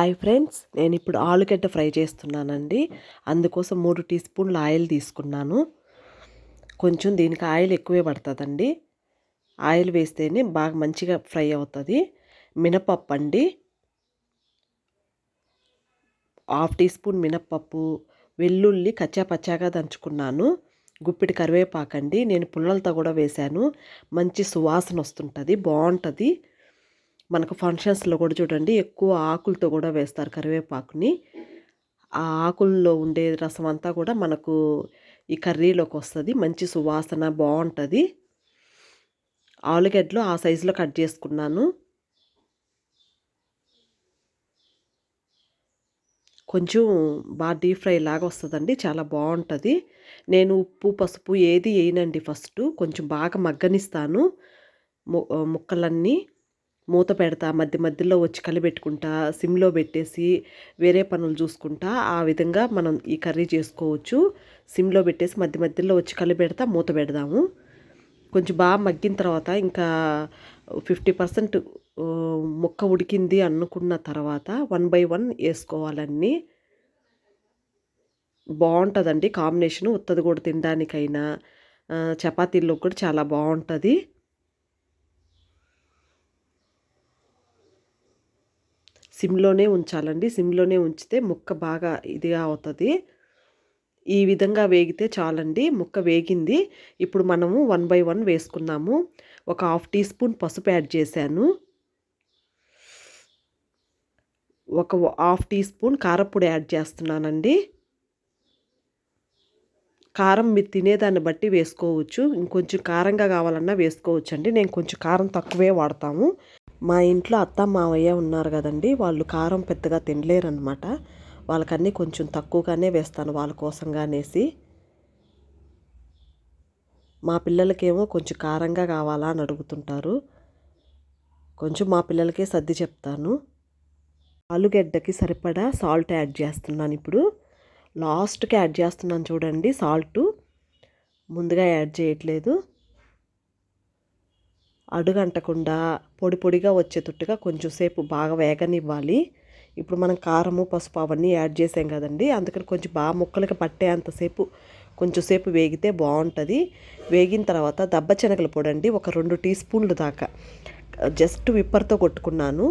Hi friends నేను ఇప్పుడు ఆలుగడ్డ ఫ్రై చేస్తున్నానండి. అందుకోసం మూడు టీ స్పూన్ల ఆయిల్ తీసుకున్నాను. కొంచెం దీనికి ఆయిల్ ఎక్కువే పడుతుందండి. ఆయిల్ వేస్తేనే బాగా మంచిగా ఫ్రై అవుతుంది. మినపప్పు అండి. హాఫ్ టీ స్పూన్ మినప్పప్పు వెల్లుల్లి కచ్చా పచ్చాగా దంచుకున్నాను. గుప్పిడి కరివేపాకండి. నేను పుల్లలతో కూడా వేశాను. మంచి సువాసన వస్తుంటుంది బాగుంటుంది. మనకు ఫంక్షన్స్లో కూడా చూడండి ఎక్కువ ఆకులతో కూడా వేస్తారు కరివేపాకుని. ఆ ఆకుల్లో ఉండే రసం అంతా కూడా మనకు ఈ కర్రీలోకి వస్తుంది. మంచి సువాసన బాగుంటుంది ఆలుగడ్డలు ఆ సైజులో కట్ చేసుకున్నాను. కొంచెం బాగా డీప్ ఫ్రై లాగా వస్తుందండి చాలా బాగుంటుంది నేను ఉప్పు పసుపు ఏది వేయనండి ఫస్ట్ కొంచెం బాగా మగ్గనిస్తాను. ముక్కలన్నీ. మూత పెడతా మధ్య మధ్యలో వచ్చి కలిపెట్టుకుంటా సిమ్లో పెట్టేసి వేరే పనులు చూసుకుంటా ఆ విధంగా మనం ఈ కర్రీ చేసుకోవచ్చు. సిమ్లో పెట్టేసి మధ్య మధ్యలో వచ్చి కలిపెడతా మూత పెడదాము. కొంచెం బాగా మగ్గిన తర్వాత ఇంకా ఫిఫ్టీ పర్సెంట్ ముక్క ఉడికింది అనుకున్న తర్వాత వన్ బై వన్ వేసుకోవాలన్నీ బాగుంటుందండి కాంబినేషను ఉత్తది కూడా తినడానికైనా. చపాతీల్లో కూడా చాలా బాగుంటుంది. సిమ్లోనే ఉంచాలండి. సిమ్లోనే ఉంచితే ముక్క బాగా ఇదిగా అవుతుంది. ఈ విధంగా వేగితే చాలండి. ముక్క వేగింది. ఇప్పుడు మనము వన్ బై వన్ వేసుకున్నాము. ఒక హాఫ్ టీ స్పూన్ పసుపు యాడ్ చేశాను. ఒక హాఫ్ టీ స్పూన్ కారపొడి యాడ్ చేస్తున్నానండి. కారం మీరు తినేదాన్ని బట్టి వేసుకోవచ్చు. ఇంకొంచెం కారంగా కావాలన్నా వేసుకోవచ్చు అండి నేను కొంచెం కారం తక్కువే వాడతాము. మా ఇంట్లో అత్త మావయ్య ఉన్నారు కదండి. వాళ్ళు కారం పెద్దగా తినలేరనమాట వాళ్ళకన్నీ కొంచెం తక్కువగానే వేస్తాను వాళ్ళ కోసంగా అనేసి మా పిల్లలకేమో కొంచెం కారంగా కావాలా అని అడుగుతుంటారు. కొంచెం మా పిల్లలకే సర్ది చెప్తాను. ఆలుగడ్డకి సరిపడా సాల్ట్ యాడ్ చేస్తున్నాను ఇప్పుడు. లాస్ట్కి యాడ్ చేస్తున్నాను చూడండి సాల్ట్. ముందుగా యాడ్ చేయట్లేదు. అడుగంటకుండా పొడి పొడిగా వచ్చేటట్టుగా కొంచెం సేపు బాగా వేగనివ్వాలి. ఇప్పుడు మనం కారము పసుపు అవన్నీ యాడ్ చేసాం కదండి అందుకని కొంచెం బాగా ముక్కలకి పట్టేంతసేపు కొంచెం సేపు వేగితే బాగుంటుంది. వేగిన తర్వాత దబ్బ శనగల పొడి అండి ఒక రెండు టీ స్పూన్లు దాకా. జస్ట్ విప్పర్తో కొట్టుకున్నాను.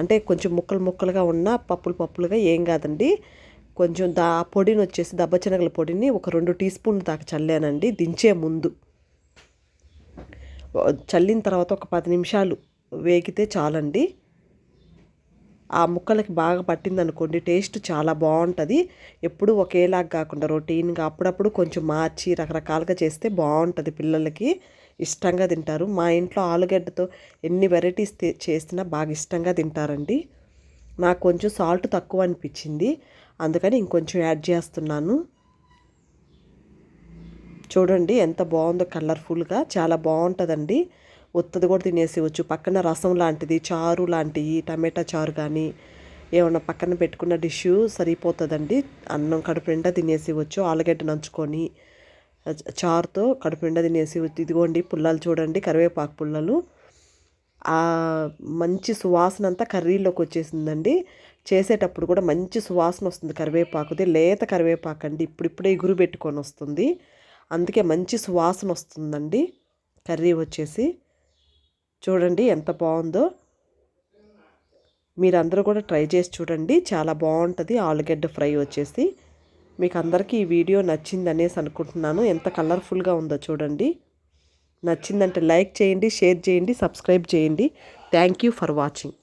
అంటే కొంచెం ముక్కలు ముక్కలుగా ఉన్న పప్పులు పప్పులుగా ఏం కాదండి. కొంచెం దా పొడిని వచ్చేసి దబ్బ శనగల పొడిని ఒక రెండు టీ స్పూన్లు దాకా చల్లానండి దించే ముందు. చల్లిన తర్వాత ఒక పది నిమిషాలు వేగితే చాలండి. ఆ ముక్కలకి బాగా పట్టింది అనుకోండి టేస్ట్ చాలా బాగుంటుంది. ఎప్పుడు ఒకేలాగా కాకుండా రొటీన్గా అప్పుడప్పుడు కొంచెం మార్చి రకరకాలుగా చేస్తే బాగుంటుంది పిల్లలకి. ఇష్టంగా తింటారు. మా ఇంట్లో ఆలుగడ్డతో ఎన్ని వెరైటీస్ చేసినా బాగా ఇష్టంగా తింటారండి. నాకు కొంచెం సాల్ట్ తక్కువ అనిపించింది. అందుకని ఇంకొంచెం యాడ్ చేస్తున్నాను. చూడండి ఎంత బాగుందో కలర్ఫుల్గా చాలా బాగుంటుందండి. ఉత్తది కూడా తినేసేవచ్చు పక్కన రసం లాంటిది చారు లాంటివి టమాటా చారు కానీ ఏమన్నా పక్కన పెట్టుకున్న డిష్ సరిపోతుందండి. అన్నం కడుపు నిండా తినేసేవచ్చు ఆలుగడ్డ నంచుకొని చారుతో కడుపు నిండా తినేసేవచ్చు ఇదిగోండి పుల్లలు చూడండి కరివేపాకు పుల్లలు. మంచి సువాసన అంతా కర్రీలోకి వచ్చేసిందండి. చేసేటప్పుడు కూడా మంచి సువాసన వస్తుంది కరివేపాకుది. లేత కరివేపాకు అండి ఇప్పుడిప్పుడే ఇగురు పెట్టుకొని వస్తుంది. అందుకే మంచి సువాసన వస్తుందండి. కర్రీ వచ్చేసి చూడండి ఎంత బాగుందో. మీరందరూ కూడా ట్రై చేసి చూడండి. చాలా బాగుంటుంది ఆలుగడ్డ ఫ్రై వచ్చేసి. మీకు అందరికీ ఈ వీడియో నచ్చింది అనేసి అనుకుంటున్నాను. ఎంత కలర్ఫుల్గా ఉందో చూడండి. నచ్చిందంటే లైక్ చేయండి షేర్ చేయండి సబ్స్క్రైబ్ చేయండి. Thank you for watching.